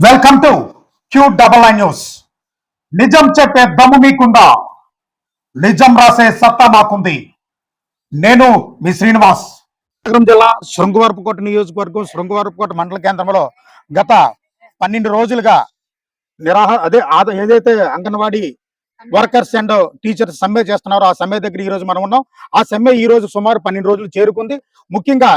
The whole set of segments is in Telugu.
Welcome to Q double I news నిజం చెప్పే దమ్ము మీకుందా? నిజం రాసే సత్తా మాకుంది. నేను మీ శ్రీనివాస్. విజయనగరం జిల్లా శృంగవరపుకోట నియోజకవర్గం శృంగవరపుకోట మండల కేంద్రంలో గత పన్నెండు రోజులుగా నిరాహ అదే ఏదైతే అంగన్వాడీ వర్కర్స్ అండ్ టీచర్స్ సమ్మె చేస్తున్నారో ఆ సమ్మె దగ్గర ఈ రోజు మనం ఉన్నాం. ఆ సమ్మె ఈ రోజు సుమారు పన్నెండు రోజులు చేరుకుంది. ముఖ్యంగా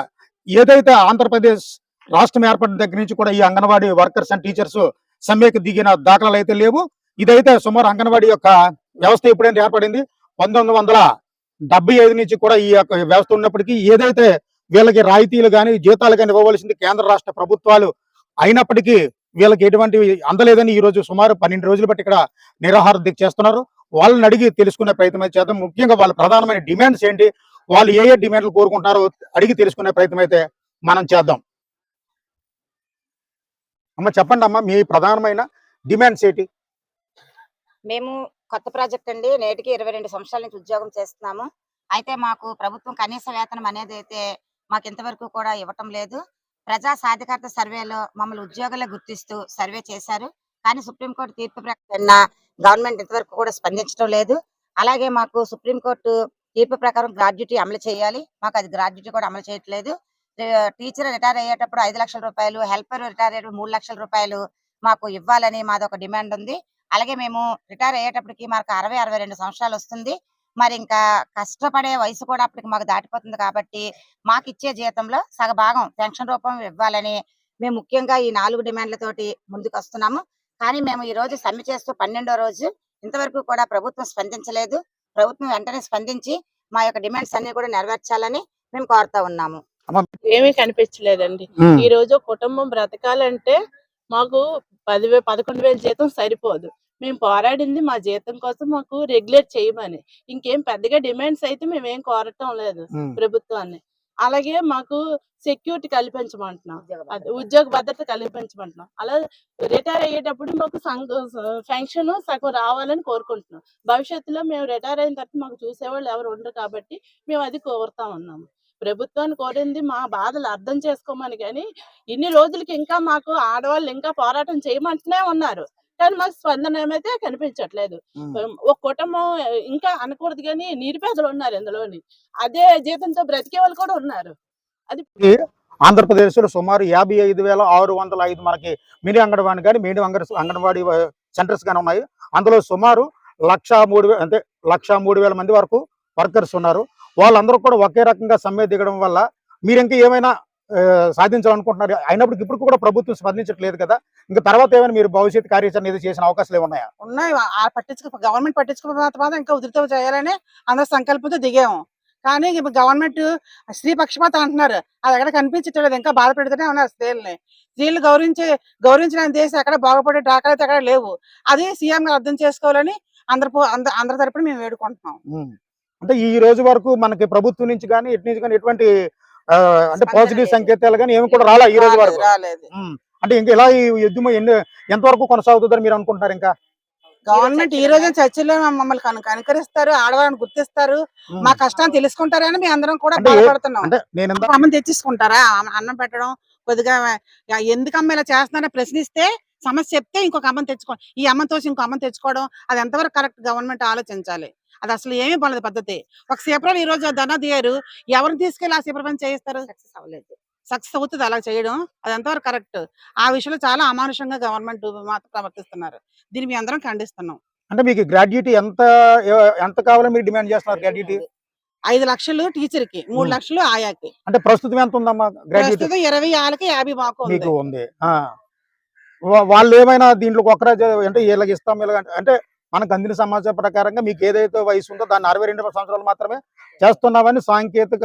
ఏదైతే ఆంధ్రప్రదేశ్ రాష్ట్రం ఏర్పడిన దగ్గర నుంచి కూడా ఈ అంగన్వాడీ వర్కర్స్ అండ్ టీచర్స్ సమ్మెకు దిగిన దాఖలాలు అయితే లేవు. ఇదైతే సుమారు అంగన్వాడీ యొక్క వ్యవస్థ ఎప్పుడైతే ఏర్పడింది? పంతొమ్మిది వందల డెబ్బై ఐదు నుంచి కూడా ఈ యొక్క వ్యవస్థ ఉన్నప్పటికీ ఏదైతే వీళ్ళకి రాయితీలు కానీ జీతాలు కానీ ఇవ్వవలసింది కేంద్ర రాష్ట్ర ప్రభుత్వాలు అయినప్పటికీ వీళ్ళకి ఎటువంటి అందలేదని ఈ రోజు సుమారు పన్నెండు రోజులు బట్టి ఇక్కడ నిరాహార దీక్ష చేస్తున్నారు. వాళ్ళని అడిగి తెలుసుకునే ప్రయత్నం అయితే చేద్దాం. ముఖ్యంగా వాళ్ళ ప్రధానమైన డిమాండ్స్ ఏంటి? వాళ్ళు ఏ ఏ డిమాండ్లు కోరుకుంటారో అడిగి తెలుసుకునే ప్రయత్నం అయితే మనం చేద్దాం. అమ్మ చెప్పండి అమ్మ మీ ప్రధానమైన డిమాండ్స్ ఏంటి? మేము కొత్త ప్రాజెక్ట్ అండి. నేటికి ఇరవై రెండు సంవత్సరాల నుంచి ఉద్యోగం చేస్తున్నాము. అయితే మాకు ప్రభుత్వం కనీస వేతనం అనేది అయితే మాకు ఇంతవరకు కూడా ఇవ్వటం లేదు. ప్రజా సాధికారత సర్వేలో మమ్మల్ని ఉద్యోగులే గుర్తిస్తూ సర్వే చేశారు. కానీ సుప్రీంకోర్టు తీర్పు ప్రకారం గవర్నమెంట్ ఇంతవరకు కూడా స్పందించడం లేదు. అలాగే మాకు సుప్రీంకోర్టు తీర్పు ప్రకారం గ్రాడ్యుటీ అమలు చేయాలి. మాకు అది గ్రాడ్యుటీ కూడా అమలు చేయట్లేదు. టీచర్ రిటైర్ అయ్యేటప్పుడు ఐదు లక్షల రూపాయలు హెల్పర్ రిటైర్ అయ్యేటప్పుడు మూడు లక్షల రూపాయలు మాకు ఇవ్వాలని మాది ఒక డిమాండ్ ఉంది. అలాగే మేము రిటైర్ అయ్యేటప్పటికి మాకు అరవై అరవై రెండు సంవత్సరాలు వస్తుంది. మరి ఇంకా కష్టపడే వయసు కూడా అప్పటికి మాకు దాటిపోతుంది కాబట్టి మాకు ఇచ్చే జీతంలో సగ భాగం పెన్షన్ రూపం ఇవ్వాలని మేము ముఖ్యంగా ఈ నాలుగు డిమాండ్లతోటి ముందుకు వస్తున్నాము కానీ మేము ఈ రోజు సమ్మె చేస్తూ పన్నెండో రోజు ఇంతవరకు కూడా ప్రభుత్వం స్పందించలేదు. ప్రభుత్వం వెంటనే స్పందించి మా యొక్క డిమాండ్స్ అన్ని కూడా నెరవేర్చాలని మేము కోరుతా ఉన్నాము. ఏమీ కనిపించలేదండి. ఈ రోజు కుటుంబం బ్రతకాలంటే మాకు పదివే పదకొండు వేల జీతం సరిపోదు. మేము పోరాడింది మా జీతం కోసం మాకు రెగ్యులేట్ చేయమని. ఇంకేం పెద్దగా డిమాండ్స్ అయితే మేము ఏం కోరటం లేదు ప్రభుత్వాన్ని. అలాగే మాకు సెక్యూరిటీ కల్పించమంటున్నాం. ఉద్యోగ భద్రత కల్పించమంటున్నాం. అలా రిటైర్ అయ్యేటప్పుడు మాకు పెన్షన్ సగం రావాలని కోరుకుంటున్నాం. భవిష్యత్తులో మేము రిటైర్ అయిన తర్వాత మాకు చూసేవాళ్ళు ఎవరు ఉండరు కాబట్టి మేము అది కోరుతా ఉన్నాము. ప్రభుత్వాన్ని కోరింది మా బాధలు అర్థం చేసుకోమని కానీ ఇన్ని రోజులకి ఇంకా మాకు ఆడవాళ్ళు ఇంకా పోరాటం చేయమంటూనే ఉన్నారు. కానీ మాకు స్పందన ఏమైతే కనిపించట్లేదు. ఒక కుటుంబం ఇంకా అనకూడదు కానీ నిరుపేదలు ఉన్నారు ఇందులోని. అదే జీతంతో బ్రతికే వాళ్ళు కూడా ఉన్నారు. ఆంధ్రప్రదేశ్లో సుమారు యాభై ఐదు వేల ఆరు వందల ఐదు మనకి మినీ అంగన్వాడి కానీ మినీ అంగన్ అంగన్వాడీ సెంటర్స్ కానీ ఉన్నాయి. అందులో సుమారు లక్ష మూడు అంటే లక్ష మూడు వేల మంది వరకు వర్కర్స్ ఉన్నారు. వాళ్ళందరూ కూడా ఒకే రకంగా సమ్మె దిగడం వల్ల మీరు ఇంకా ఏమైనా సాధించాలనుకుంటున్నారు? అయినప్పటికీ ఇప్పుడు కూడా ప్రభుత్వం స్పందించట్లేదు కదా? ఇంకా తర్వాత ఏమైనా మీరు భవిష్యత్ కార్యాచరణ ఏదో చేసిన అవకాశాలు ఏమున్నాయా ఉన్నాయి? ఆ పట్టించుకో గవర్నమెంట్ పట్టించుకున్న తర్వాత ఇంకా ఉధృతం చేయాలని అందరూ సంకల్పంతో దిగాము. కానీ ఇప్పుడు గవర్నమెంట్ స్త్రీ పక్షపాతం అంటున్నారు. అది ఎక్కడ కనిపించట్లేదు. ఇంకా బాధ పెడుతూనే ఉన్నారు స్త్రీలని. స్త్రీలు గౌరవించే గౌరవించిన దేశం ఎక్కడ బాగుపడే అయితే ఎక్కడ లేవు. అది సీఎం అర్థం చేసుకోవాలని అందరి అందరి తరపున మేము వేడుకుంటున్నాం. అంటే ఈ రోజు వరకు మనకి ప్రభుత్వం నుంచి కానీ ఎటు నుంచి కానీ ఎటువంటి అంటే పాజిటివ్. సంకేతాలు కానీ ఏమి కూడా రాలా ఈ రోజు వరకు. అంటే ఇంకా ఇలా ఈ యుద్ధం ఎన్ని ఎంతవరకు కొనసాగుతుందని మీరు అనుకుంటున్నారు ఇంకా గవర్నమెంట్ ఈ రోజు చర్చలో మమ్మల్ని కను- కనుకరిస్తారు ఆడవాళ్ళని గుర్తిస్తారు. మా కష్టాన్ని తెలుసుకుంటారని మేము అందరం కూడా బాధపడుతున్నాం అమ్మని తెచ్చేసుకుంటారా అన్నం పెట్టడం కొద్దిగా యా, ఎందుకు అమ్మ ఇలా చేస్తున్నారని ప్రశ్నిస్తే సమస్య చెప్తే ఇంకొక అమ్మని తెచ్చుకో ఈ అమ్మని తోసి ఇంకో అమ్మని తెచ్చుకోవడం అది ఎంతవరకు కరెక్ట్ గవర్నమెంట్ ఆలోచించాలి? అది అసలు ఏమీ పడదు పద్ధతి. ఒక సీపరం ఈ రోజు ధన దిగారు ఎవరిని తీసుకెళ్ళి ఆ సీపరం చేయిస్తారు? సక్సెస్ అవ్వలేదు. సక్సెస్ అవుతుంది అలా చేయడం. అది ఎంతవరకు కరెక్ట్? ఆ విషయంలో చాలా అమానుషంగా గవర్నమెంట్ మాత్రం ప్రవర్తిస్తున్నారు. దీన్ని మేము అందరం ఖండిస్తున్నాం. అంటే మీకు గ్రాడ్యుటీ ఎంత ఎంత కావాలని మీరు డిమాండ్ చేస్తున్నారు గ్రాడ్యుటీ? ఐదు లక్షలు టీచర్కి మూడు. లక్షలు ఆయాకి. అంటే ప్రస్తుతం ఎంత ఉందమ్మా గ్రాడ్యుటీ? ప్రస్తుతం ఇరవై ఆరుకి యాభై మాకు ఉంది. మీకు ఉంది. ఆ. వా- వాళ్ళు ఏమైనా దీంట్లో ఒకరా అంటే వీళ్ళకి ఇస్తాం ఇలాగ అంటే- మనకు అందిన సమాచారం ప్రకారంగా మీకు ఏదైతే వయసు ఉందో దాన్ని అరవై రెండు సంవత్సరాలు మాత్రమే చేస్తున్నామని సాంకేతిక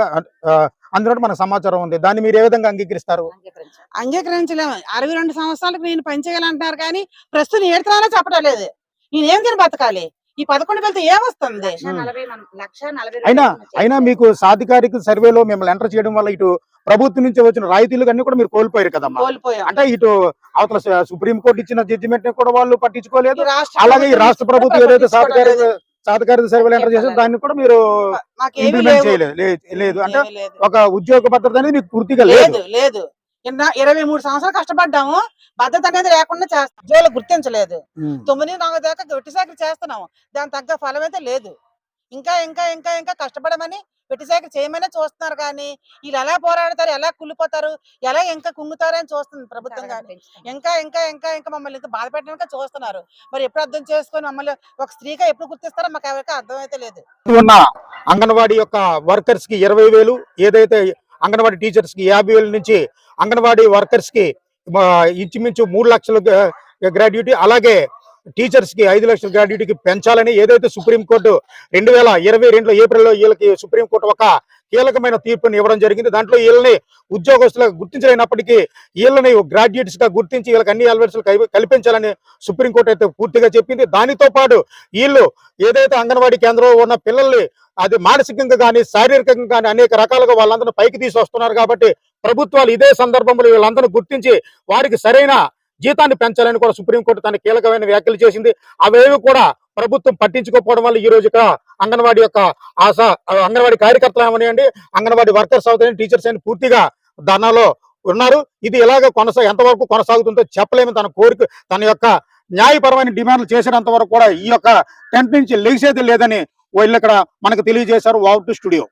అందులో మనకు సమాచారం ఉంది. దాన్ని మీరు ఏ విధంగా అంగీకరిస్తారు? అంగీకరించాలి అంగీకరించలేము. అరవై రెండు సంవత్సరాలకు నేను పనిచేయాలంటున్నారు కానీ ప్రస్తుతం ఏడుతున్నానో చెప్పడం లేదు. నేను ఏం తిని బతకాలి? ఈ పదకొండు వెళ్తే ఏమొస్తుంది? అయినా అయినా మీకు సాధికారిక సర్వేలో మిమ్మల్ని ఎంటర్ చేయడం వల్ల ఇటు ప్రభుత్వం నుంచి వచ్చిన రాయితీలు అన్ని కూడా మీరు కోల్పోయారు కదమ్మా. అంటే ఇటు అవతల స- సుప్రీం కోర్టు ఇచ్చిన జడ్జిమెంట్ని కూడా వాళ్ళు పట్టించుకోలేదు. అలాగే ఈ రాష్ట్ర ప్రభుత్వం ఏదైతే లేదు. సాధికారిక సర్వేలు ఎంటర్ చేసిన దాన్ని కూడా మీరు ఇంప్లిమెంట్. చేయలేదు లేదు. అంటే. ఒక ఉద్యోగ భద్రత అనేది మీకు పూర్తిగా లేదు. లేదు ఇరవై మూడు సంవత్సరాలు కష్టపడ్డాము. భద్రత అనేది లేకుండా చేస్తాం ఉద్యోగులు గుర్తించలేదు. తొమ్మిది నాలుగు దాకా వెట్టి సాకరి చేస్తున్నాము. దాని తగ్గ ఫలం అయితే లేదు. ఇంకా ఇంకా ఇంకా ఇంకా కష్టపడమని సాకరి చేయమని చూస్తున్నారు కానీ వీళ్ళు ఎలా పోరాడతారు ఎలా కుళ్ళిపోతారు ఎలా ఇంకా కుంగుతారు అని చూస్తుంది ప్రభుత్వం కానీ ఇంకా ఇంకా ఇంకా ఇంకా మమ్మల్ని ఇంకా బాధ పెట్టడానికి చూస్తున్నారు. మరి ఎప్పుడు అర్థం చేసుకొని మమ్మల్ని ఒక స్త్రీగా ఎప్పుడు గుర్తిస్తారో మాకు ఎవరికి అర్థం అయితే లేదు. ఉన్న అంగన్వాడీ యొక్క వర్కర్స్కి ఇరవై వేలు ఏదైతే అంగన్వాడీ టీచర్స్కి యాభై వేల నుంచి అంగన్వాడీ వర్కర్స్కి ఇంచుమించు మూడు లక్షల గ్రాడ్యుటీ అలాగే టీచర్స్కి ఐదు లక్షల గ్రాడ్యుటీకి పెంచాలని ఏదైతే సుప్రీంకోర్టు రెండు వేల ఇరవై రెండులో ఏప్రిల్లో వీళ్ళకి సుప్రీంకోర్టు ఒక కీలకమైన తీర్పుని ఇవ్వడం జరిగింది. దాంట్లో వీళ్ళని ఉద్యోగస్తులుగా గుర్తించలేనప్పటికీ వీళ్ళని గ్రాడ్యుయేట్స్గా గుర్తించి వీళ్ళకి అన్ని అలవెన్సులు కల్పించాలని సుప్రీంకోర్టు అయితే పూర్తిగా చెప్పింది. దానితో పాటు వీళ్ళు ఏదైతే అంగన్వాడీ కేంద్రంలో ఉన్న పిల్లల్ని అది మానసికంగా కానీ శారీరకంగా కానీ అనేక రకాలుగా వాళ్ళందరూ పైకి తీసుకొస్తున్నారు కాబట్టి ప్రభుత్వాలు ఇదే సందర్భంలో వీళ్ళందరూ గుర్తించి వారికి సరైన జీతాన్ని పెంచాలని కూడా సుప్రీంకోర్టు తన కీలకమైన వ్యాఖ్యలు చేసింది. అవేవి కూడా ప్రభుత్వం పట్టించుకోకపోవడం వల్ల ఈ రోజు ఇక్కడ అంగన్వాడీ యొక్క ఆశ అంగన్వాడీ కార్యకర్తలు అవనివ్వండి అంగన్వాడీ వర్కర్స్ అవుతాయని టీచర్స్ అని పూర్తిగా ధర్నాలో ఉన్నారు. ఇది ఎలాగ కొనసా ఎంతవరకు కొనసాగుతుందో చెప్పలేము తన కోరిక తన యొక్క న్యాయపరమైన డిమాండ్లు చేసినంత వరకు కూడా ఈ యొక్క టెంట్ నుంచి లెగిసేది లేదని వీళ్ళు ఇక్కడ మనకు తెలియజేశారు వావ్ టు స్టూడియో.